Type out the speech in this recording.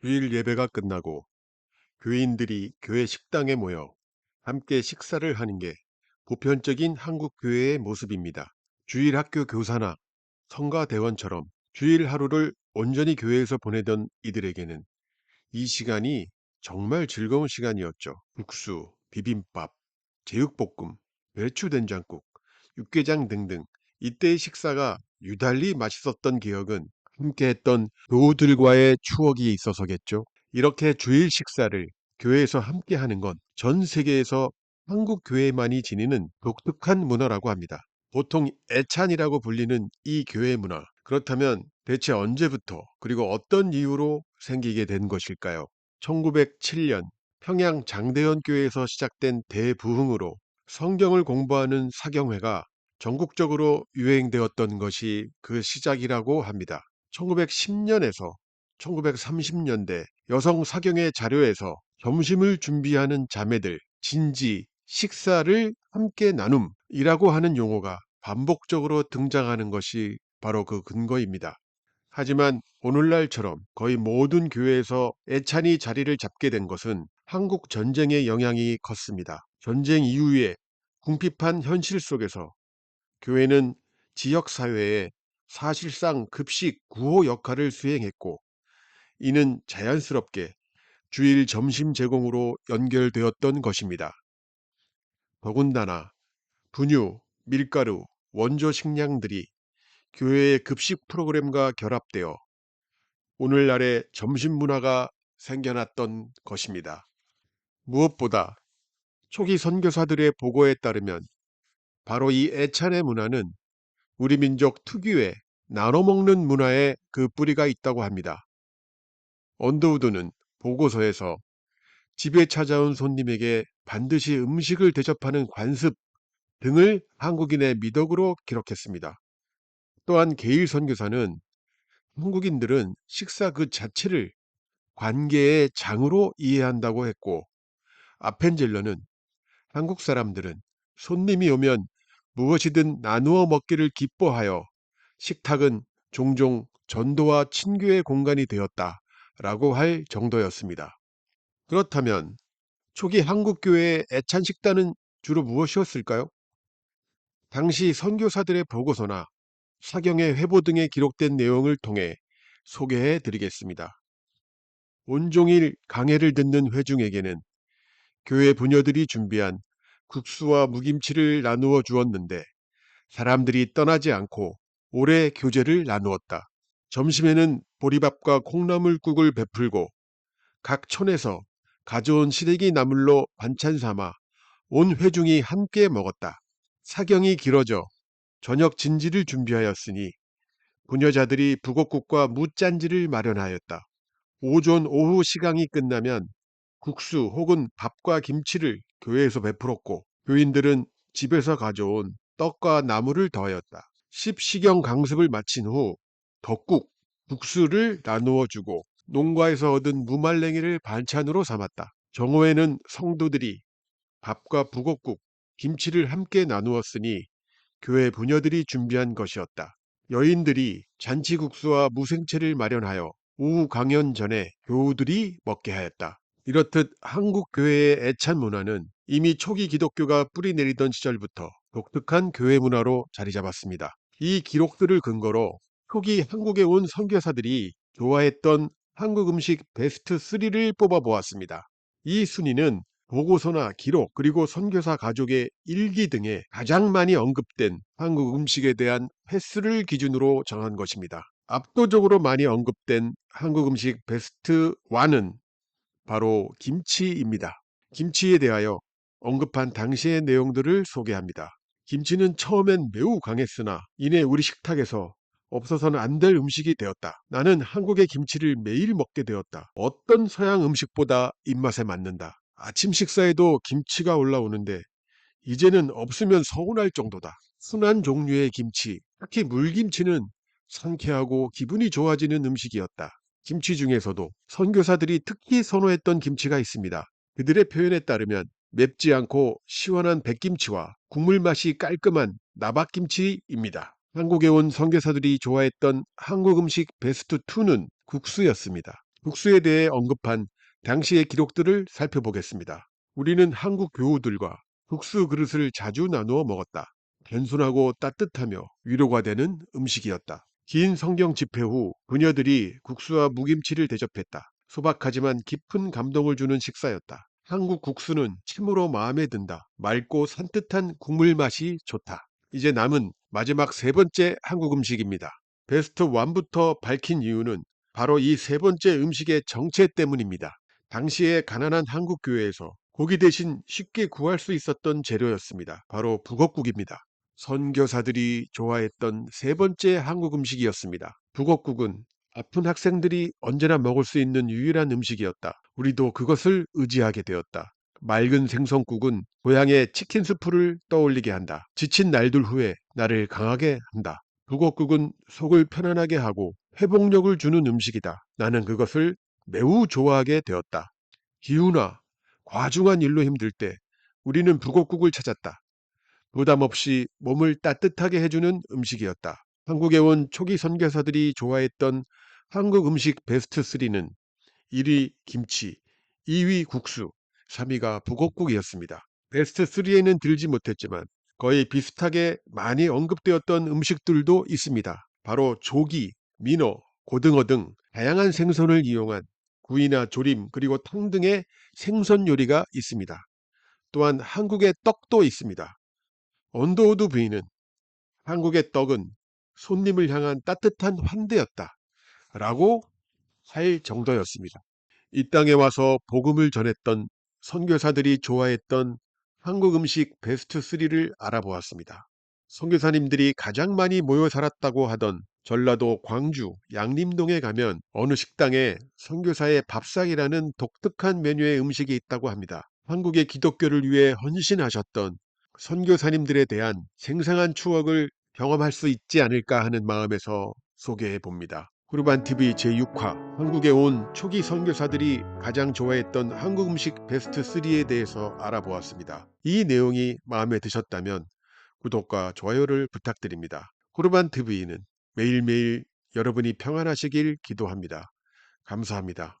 주일 예배가 끝나고 교인들이 교회 식당에 모여 함께 식사를 하는 게 보편적인 한국 교회의 모습입니다. 주일 학교 교사나 성가 대원처럼 주일 하루를 온전히 교회에서 보내던 이들에게는 이 시간이 정말 즐거운 시간이었죠. 국수, 비빔밥, 제육볶음, 배추된장국, 육개장 등등 이때의 식사가 유달리 맛있었던 기억은 함께했던 교우들과의 추억이 있어서겠죠. 이렇게 주일 식사를 교회에서 함께하는 건 전 세계에서 한국 교회만이 지니는 독특한 문화라고 합니다. 보통 애찬이라고 불리는 이 교회 문화. 그렇다면 대체 언제부터 그리고 어떤 이유로 생기게 된 것일까요? 1907년 평양 장대현 교회에서 시작된 대부흥으로 성경을 공부하는 사경회가 전국적으로 유행되었던 것이 그 시작이라고 합니다. 1910년에서 1930년대 여성 사경의 자료에서 점심을 준비하는 자매들, 진지, 식사를 함께 나눔이라고 하는 용어가 반복적으로 등장하는 것이 바로 그 근거입니다. 하지만 오늘날처럼 거의 모든 교회에서 애찬이 자리를 잡게 된 것은 한국 전쟁의 영향이 컸습니다. 전쟁 이후에 궁핍한 현실 속에서 교회는 지역사회에 사실상 급식 구호 역할을 수행했고 이는 자연스럽게 주일 점심 제공으로 연결되었던 것입니다. 더군다나 분유, 밀가루, 원조 식량들이 교회의 급식 프로그램과 결합되어 오늘날의 점심 문화가 생겨났던 것입니다. 무엇보다 초기 선교사들의 보고에 따르면 바로 이 애찬의 문화는 우리 민족 특유의 나눠 먹는 문화에 그 뿌리가 있다고 합니다. 언더우드는 보고서에서 집에 찾아온 손님에게 반드시 음식을 대접하는 관습 등을 한국인의 미덕으로 기록했습니다. 또한 게일 선교사는 한국인들은 식사 그 자체를 관계의 장으로 이해한다고 했고 아펜젤러는 한국 사람들은 손님이 오면 무엇이든 나누어 먹기를 기뻐하여 식탁은 종종 전도와 친교의 공간이 되었다 라고 할 정도였습니다. 그렇다면 초기 한국교회의 애찬 식단은 주로 무엇이었을까요? 당시 선교사들의 보고서나 사경의 회보 등에 기록된 내용을 통해 소개해 드리겠습니다. 온종일 강해를 듣는 회중에게는 교회 부녀들이 준비한 국수와 무김치를 나누어 주었는데 사람들이 떠나지 않고 오래 교제를 나누었다. 점심에는 보리밥과 콩나물국을 베풀고 각 촌에서 가져온 시래기 나물로 반찬 삼아 온 회중이 함께 먹었다. 사경이 길어져 저녁 진지를 준비하였으니 부녀자들이 북엇국과 무짠지를 마련하였다. 오전 오후 시강이 끝나면 국수 혹은 밥과 김치를 교회에서 베풀었고 교인들은 집에서 가져온 떡과 나물을 더하였다. 십시경 강습을 마친 후 덕국, 국수를 나누어 주고 농가에서 얻은 무말랭이를 반찬으로 삼았다. 정오에는 성도들이 밥과 북엇국, 김치를 함께 나누었으니 교회 부녀들이 준비한 것이었다. 여인들이 잔치국수와 무생채를 마련하여 오후 강연 전에 교우들이 먹게 하였다. 이렇듯 한국 교회의 애찬 문화는 이미 초기 기독교가 뿌리 내리던 시절부터 독특한 교회 문화로 자리 잡았습니다. 이 기록들을 근거로 초기 한국에 온 선교사들이 좋아했던 한국 음식 베스트 3를 뽑아 보았습니다. 이 순위는 보고서나 기록 그리고 선교사 가족의 일기 등에 가장 많이 언급된 한국 음식에 대한 횟수를 기준으로 정한 것입니다. 압도적으로 많이 언급된 한국 음식 베스트 1은 바로 김치입니다. 김치에 대하여 언급한 당시의 내용들을 소개합니다. 김치는 처음엔 매우 강했으나 이내 우리 식탁에서 없어서는 안 될 음식이 되었다. 나는 한국의 김치를 매일 먹게 되었다. 어떤 서양 음식보다 입맛에 맞는다. 아침 식사에도 김치가 올라오는데 이제는 없으면 서운할 정도다. 순한 종류의 김치, 특히 물김치는 상쾌하고 기분이 좋아지는 음식이었다. 김치 중에서도 선교사들이 특히 선호했던 김치가 있습니다. 그들의 표현에 따르면 맵지 않고 시원한 백김치와 국물 맛이 깔끔한 나박김치입니다. 한국에 온 선교사들이 좋아했던 한국 음식 베스트 2는 국수였습니다. 국수에 대해 언급한 당시의 기록들을 살펴보겠습니다. 우리는 한국 교우들과 국수 그릇을 자주 나누어 먹었다. 단순하고 따뜻하며 위로가 되는 음식이었다. 긴 성경 집회 후 그녀들이 국수와 무김치를 대접했다. 소박하지만 깊은 감동을 주는 식사였다. 한국 국수는 참으로 마음에 든다. 맑고 산뜻한 국물 맛이 좋다. 이제 남은 마지막 세 번째 한국 음식입니다. 베스트 1부터 밝힌 이유는 바로 이 세 번째 음식의 정체 때문입니다. 당시에 가난한 한국 교회에서 고기 대신 쉽게 구할 수 있었던 재료였습니다. 바로 북엇국입니다. 선교사들이 좋아했던 세 번째 한국 음식이었습니다. 북엇국은 아픈 학생들이 언제나 먹을 수 있는 유일한 음식이었다. 우리도 그것을 의지하게 되었다. 맑은 생선국은 고향의 치킨 스프를 떠올리게 한다. 지친 날들 후에 나를 강하게 한다. 북엇국은 속을 편안하게 하고 회복력을 주는 음식이다. 나는 그것을 매우 좋아하게 되었다. 기후나 과중한 일로 힘들 때 우리는 북엇국을 찾았다. 부담 없이 몸을 따뜻하게 해주는 음식이었다. 한국에 온 초기 선교사들이 좋아했던 한국 음식 베스트 3는 1위 김치, 2위 국수, 3위가 북엇국이었습니다. 베스트 3에는 들지 못했지만 거의 비슷하게 많이 언급되었던 음식들도 있습니다. 바로 조기, 민어, 고등어 등 다양한 생선을 이용한 구이나 조림 그리고 탕 등의 생선 요리가 있습니다. 또한 한국의 떡도 있습니다. 언더우드 부인은 한국의 떡은 손님을 향한 따뜻한 환대였다. 라고 할 정도였습니다. 이 땅에 와서 복음을 전했던 선교사들이 좋아했던 한국 음식 베스트 3를 알아보았습니다. 선교사님들이 가장 많이 모여 살았다고 하던 전라도 광주 양림동에 가면 어느 식당에 선교사의 밥상이라는 독특한 메뉴의 음식이 있다고 합니다. 한국의 기독교를 위해 헌신하셨던 선교사님들에 대한 생생한 추억을 경험할 수 있지 않을까 하는 마음에서 소개해 봅니다. 쿠르반TV 제6화 한국에 온 초기 선교사들이 가장 좋아했던 한국 음식 베스트 3에 대해서 알아보았습니다. 이 내용이 마음에 드셨다면 구독과 좋아요를 부탁드립니다. 쿠르반TV는 매일매일 여러분이 평안하시길 기도합니다. 감사합니다.